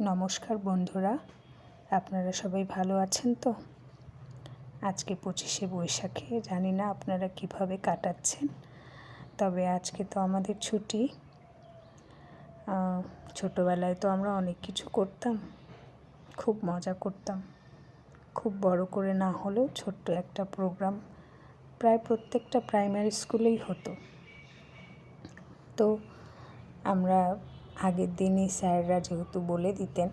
নমস্কার বন্ধুরা, আপনারা সবাই ভালো আছেন তো? আজকে পঁচিশে বৈশাখে, জানি না আপনারা কীভাবে কাটাচ্ছেন, তবে আজকে তো আমাদের ছুটি। ছোটোবেলায় তো আমরা অনেক কিছু করতাম, খুব মজা করতাম। খুব বড় করে না হলেও ছোট্ট একটা প্রোগ্রাম প্রায় প্রত্যেকটা প্রাইমারি স্কুলেই হতো। তো আমরা আগের দিনই স্যাররা যেহেতু বলে দিতেন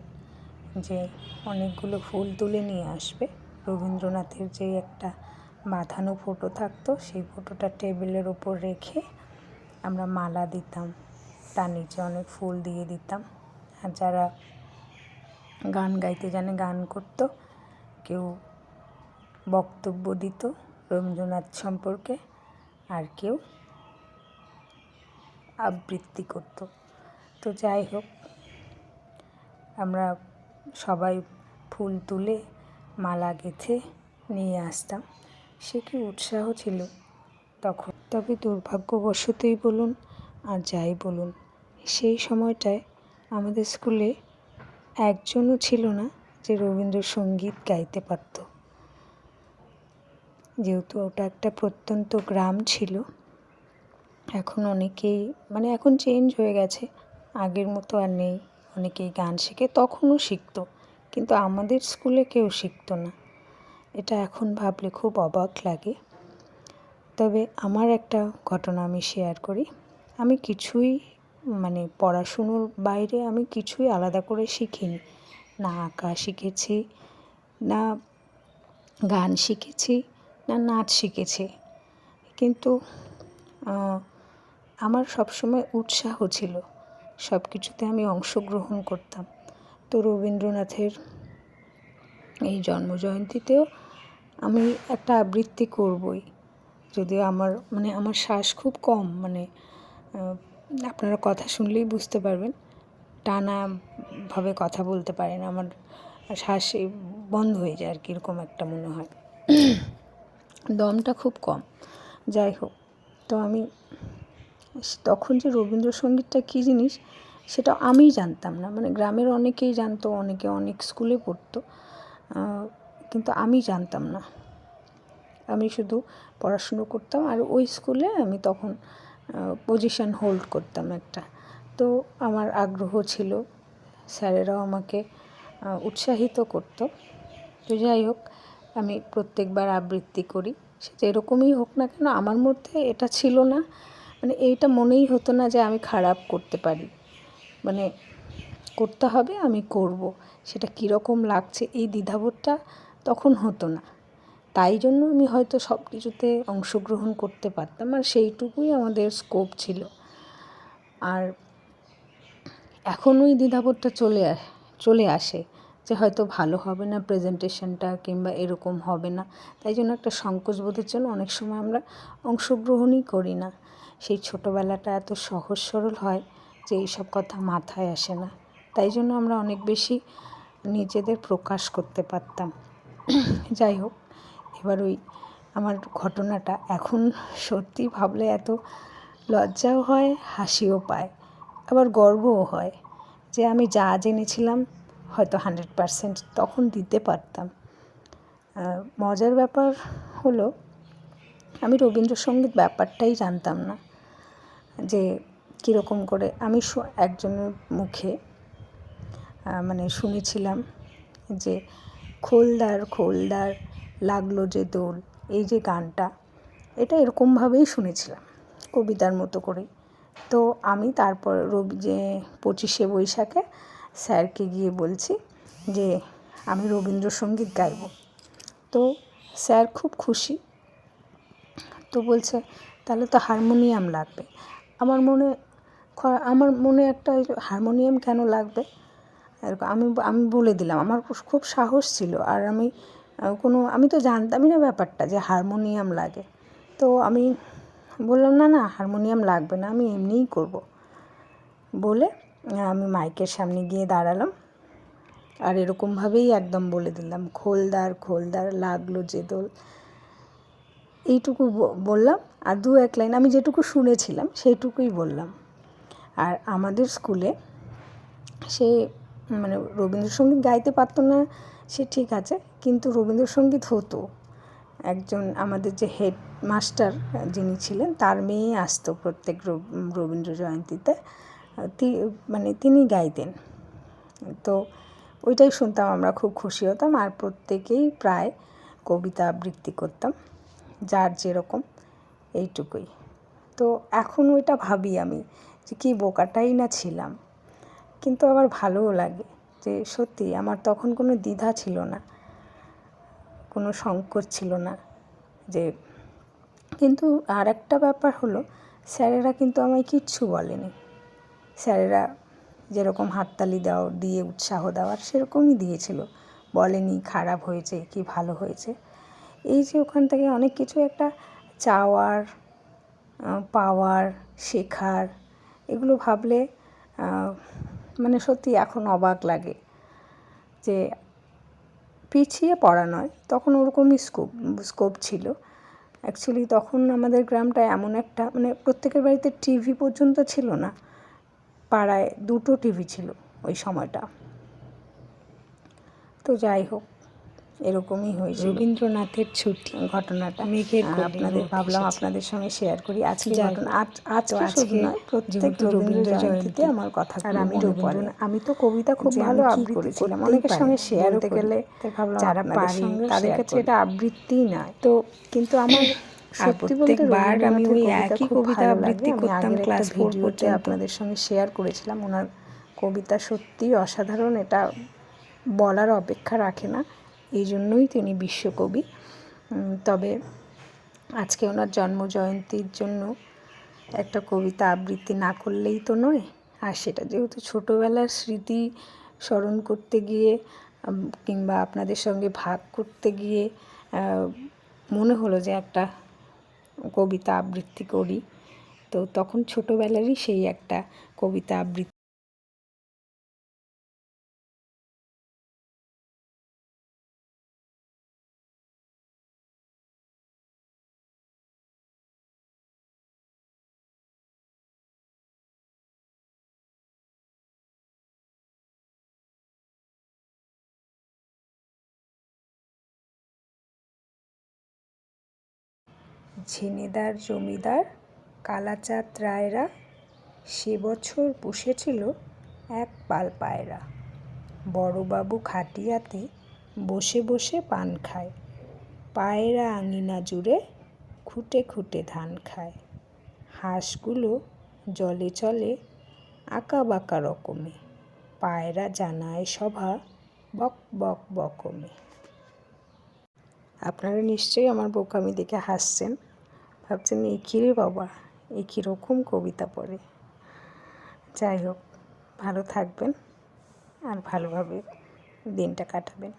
যে অনেকগুলো ফুল তুলে নিয়ে আসবে, রবীন্দ্রনাথের যে একটা বাঁধানো ফটো থাকতো, সেই ফটোটা টেবিলের ওপর রেখে আমরা মালা দিতাম, তার নিচে অনেক ফুল দিয়ে দিতাম। আর যারা গান গাইতে জানে, গান করত, কেউ বক্তব্য দিত রবীন্দ্রনাথ সম্পর্কে, আর কেউ আবৃত্তি করতো। তো যাই হোক, আমরা সবাই ফুল তুলে মালা গেঁথে নিয়ে আসতাম। সে কি উৎসাহ ছিল তখন? তবে দুর্ভাগ্যবশতই বলুন আর যাই বলুন, সেই সময়টায় আমাদের স্কুলে একজনও ছিল না যে রবীন্দ্রসঙ্গীত গাইতে পারত। যেহেতু ওটা একটা প্রত্যন্ত গ্রাম ছিল, এখন অনেকেই মানে এখন চেঞ্জ হয়ে গেছে। আগের মতো আর নেই। অনেকেই গান শেখে, তখনও শিখতো। কিন্তু আমাদের স্কুলে কেউ শিখতো না। এটা এখন ভাবলে খুব অবাক লাগে। তবে আমার একটা ঘটনা আমি শেয়ার করি। আমি কিছুই মানে পড়াশুনোর বাইরে আমি কিছুই আলাদা করে শিখিনি। না আঁকা শিখেছি, না গান শিখেছি, না নাচ শিখেছি। কিন্তু আমার সবসময় উৎসাহ ছিল। সব কিছুতে আমি অংশগ্রহণ করতাম। তো রবীন্দ্রনাথের এই জন্মজয়ন্তীতেও আমি একটা আবৃত্তি করবই। যদিও আমার মানে আমার শ্বাস খুব কম মানে আপনারা কথা শুনলেই বুঝতে পারবেন। টানাভাবে কথা বলতে পারেন, আমার শ্বাস বন্ধ হয়ে যায় আর কি, এরকম একটা মনে হয়। দমটা খুব কম। যাই হোক, তো আমি তখন যে রবীন্দ্রসঙ্গীতটা কী জিনিস, সেটা আমিই জানতাম না। মানে গ্রামের অনেকেই জানতো, অনেকে অনেক স্কুলে পড়তো। কিন্তু আমি জানতাম না। আমি শুধু পড়াশুনো করতাম আর ওই স্কুলে আমি তখন পজিশান হোল্ড করতাম একটা। তো আমার আগ্রহ ছিল, স্যারেরাও আমাকে উৎসাহিত করতো। তো যাই হোক, আমি প্রত্যেকবার আবৃত্তি করি। সে যেরকমই হোক না কেন, আমার মধ্যে এটা ছিল না। মানে এইটা মনেই হতো না যে আমি খারাপ করতে পারি। মানে করতে হবে, আমি করব। সেটা কীরকম লাগছে এই দ্বিধাবোধটা তখন হতো না। তাই জন্য আমি হয়তো সব কিছুতে অংশগ্রহণ করতে পারতাম, আর সেইটুকুই আমাদের স্কোপ ছিল। আর এখন ওই দ্বিধাবোধটা চলে চলে আসে। যে হয়তো ভালো হবে না প্রেজেন্টেশনটা কিংবা এরকম হবে না। তাই জন্য একটা সংকোচবোধের জন্য অনেক সময় আমরা অংশগ্রহণই করি না। সেই ছোটোবেলাটা এত সহজ সরল হয় যে এইসব কথা মাথায় আসে না। তাই জন্য আমরা অনেক বেশি নিজেদের প্রকাশ করতে পারতাম। যাই হোক, এবার ওই আমার ঘটনাটা এখন সত্যি ভাবলে এত লজ্জাও হয়, হাসিও পায়, আবার গর্বও হয় যে আমি যা জেনেছিলাম হয়তো হান্ড্রেড পারসেন্ট তখন দিতে পারতাম। মজার ব্যাপার হলো, আমি রবীন্দ্রসঙ্গীত ব্যাপারটাই জানতাম না। যে কীরকম করে আমি একজনের মুখে মানে শুনেছিলাম যে খোলদার খোলদার লাগল যে দোল, এই যে গানটা, এটা এরকমভাবেই শুনেছিলাম কবিতার মতো করেই। তো আমি তারপর রবি, যে পঁচিশে বৈশাখে স্যারকে গিয়ে বলছি যে আমি রবীন্দ্রসঙ্গীত গাইব। তো স্যার খুব খুশি। তো বলছে, তাহলে তো হারমোনিয়াম লাগবে। আমার মনে আমার মনে একটা হারমোনিয়াম কেন লাগবে? এরকম আমি আমি বলে দিলাম। আমার খুব সাহস ছিল। আর আমি কোনো, আমি তো জানতামই না ব্যাপারটা যে হারমোনিয়াম লাগে। তো আমি বললাম, না না, হারমোনিয়াম লাগবে না, আমি এমনিই করব। বলে আমি মাইকের সামনে গিয়ে দাঁড়ালাম। আর এরকমভাবেই একদম বলে দিলাম, খোলদার খোলদার লাগল যে দোল। এইটুকু বললাম, আর দু এক লাইন আমি যেটুকু শুনেছিলাম সেইটুকুই বললাম। আর আমাদের স্কুলে সে মানে রবীন্দ্রসঙ্গীত গাইতে পারতো না, সে ঠিক আছে, কিন্তু রবীন্দ্রসঙ্গীত হতো। একজন আমাদের যে হেড মাস্টার যিনি ছিলেন, তার মেয়ে আসতো প্রত্যেক রবীন্দ্র জয়ন্তীতে। মানে তিনি গাইতেন। তো ওইটাই শুনতাম, আমরা খুব খুশি হতাম আর প্রত্যেকেই প্রায় কবিতা আবৃত্তি করতাম, যার যেরকম এইটুকুই। তো এখন ওইটা ভাবি আমি যে কী বোকাটাই না ছিলাম, কিন্তু আবার ভালোও লাগে যে সত্যি আমার তখন কোনো দ্বিধা ছিল না, কোনো সংকট ছিল না যে, কিন্তু আর একটা ব্যাপার হলো, স্যারেরা কিন্তু আমায় কিচ্ছু বলেনি। স্যারেরা যেরকম হাততালি দাও, দিয়ে উৎসাহ দেওয়ার সেরকমই দিয়েছিল। বলেনি, খারাপ হয়েছে কি ভালো হয়েছে? এই যে ওখান থেকে অনেক কিছু একটা চাওয়ার পাওয়ার, শেখার, এগুলো ভাবলে মানে সত্যি এখন অবাক লাগে যে পিছিয়ে পড়া নয়, তখন ওরকমই স্কোপ স্কোপ ছিল। অ্যাকচুয়ালি তখন আমাদের গ্রামটা এমন একটা মানে প্রত্যেকের বাড়িতে টিভি পর্যন্ত ছিল না। পাড়ায় দুটো টিভি ছিল ওই সময়টা। তো যাই হোক এরকমই হয়েছে রবীন্দ্রনাথের ছুটি। ঘটনাটা। মেঘের আপনাদের ভাবলাম আপনাদের সঙ্গে শেয়ার করি। আজকে ঘটনা আজ আজকে প্রত্যেক রবীন্দ্র জয়ন্তীতে আমার কথা আর আমি আমি তো কবিতা খুব ভালো আবৃত্তি করেছিলাম? অনেকের সঙ্গে শেয়ার করতে গেলে ভাবলাম যারা পারি তাদের কাছে এটা আবৃত্তি নয়। তো কিন্তু আমার সত্যি বলতে বার আমি ওই একই কবিতা আবৃত্তি করতাম ক্লাস ফোর পড়তে আপনাদের সঙ্গে শেয়ার করেছিলাম। ওনার কবিতা সত্যি অসাধারণ এটা বলার অপেক্ষা রাখে না। এই জন্যই তিনি বিশ্বকবি। তবে আজকে ওনার জন্মজয়ন্তীর জন্য একটা কবিতা আবৃত্তি না করলেই তো নয়। আর সেটা যেহেতু ছোটোবেলার স্মৃতি স্মরণ করতে গিয়ে কিংবা আপনাদের সঙ্গে ভাগ করতে গিয়ে মনে হলো যে একটা কবিতা আবৃত্তি করি। তো তখন ছোটোবেলারই সেই একটা কবিতা আবৃত্তি ঝিনেদার জমিদার কালাচাঁদ রায়রা সে বছর পুষেছিল এক পাল পায়রা। বড়বাবু খাটিয়াতে বসে বসে পান খায়, পায়রা আঙিনা জুড়ে খুঁটে খুঁটে ধান খায়। হাঁসগুলো জলে চলে আঁকা বাঁকা রকমে, পায়রা জানায় সভা বক বক বকমে। আপনারা নিশ্চয়ই আমার বোকামি দেখে হাসছেন। ভাবছেন এই কী রে বাবা এই রকম কবিতা পড়ে। যাই হোক, ভালো থাকবেন আর ভালোভাবে দিনটা কাটাবেন।